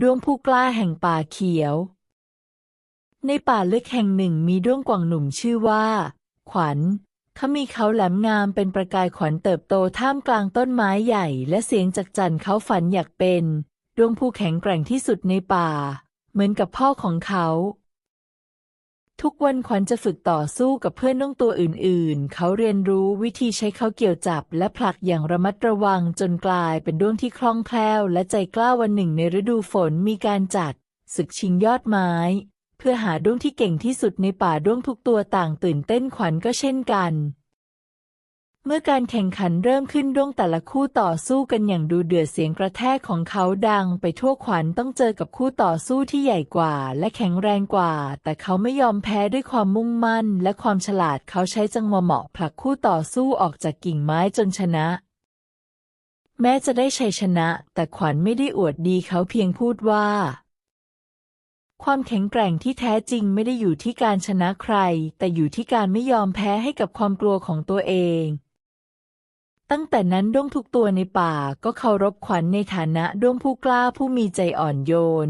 ดวงผู้กล้าแห่งป่าเขียว ในป่าลึกแห่งหนึ่งมีด้วงกวางหนุ่มชื่อว่า ขวัญเขามีเขาแหลมงามเป็นประกายขวัญเติบโตท่ามกลางต้นไม้ใหญ่ และเสียงจากจันทร์เขาฝันอยากเป็น ดวงผู้แข็งแกร่งที่สุดในป่า เหมือนกับพ่อของเขา ทุกวันขวัญจะฝึกต่อสู้กับเพื่อนน้องตัวอื่นๆ เขาเรียนรู้วิธีใช้เขาเกี่ยวจับ และผลักอย่างระมัดระวังจนกลายเป็นด้วงที่คล่องแคล่ว และใจกล้าวันหนึ่งในฤดูฝนมีการจัดศึกชิงยอดไม้ เพื่อหาด้วงที่เก่งที่สุดในป่าด้วงทุกตัวต่างตื่นเต้นขวัญก็เช่นกัน เมื่อการแข่งขันเริ่มขึ้นด้วงแต่ละคู่ต่อสู้กันอย่างดูเดือดเสียงกระแทกของเขาดังไปทั่วขวัญต้องเจอกับคู่ต่อสู้ที่ใหญ่กว่า และแข็งแรงกว่า แต่เขาไม่ยอมแพ้ด้วยความมุ่งมั่น และความฉลาดเขาใช้จังหวะเหมาะผลักคู่ต่อสู้ออกจากกิ่งไม้จนชนะ แม้จะได้ชัยชนะ แต่ขวัญไม่ได้อวดดีเขาเพียงพูดว่า ความแข็งแกร่งที่แท้จริงไม่ได้อยู่ที่การชนะใคร แต่อยู่ที่การไม่ยอมแพ้ให้กับความกลัวของตัวเอง ตั้งแต่นั้นด้วงทุกตัวในป่าก็เคารพขวัญในฐานะด้วงผู้กล้าผู้มีใจอ่อนโยน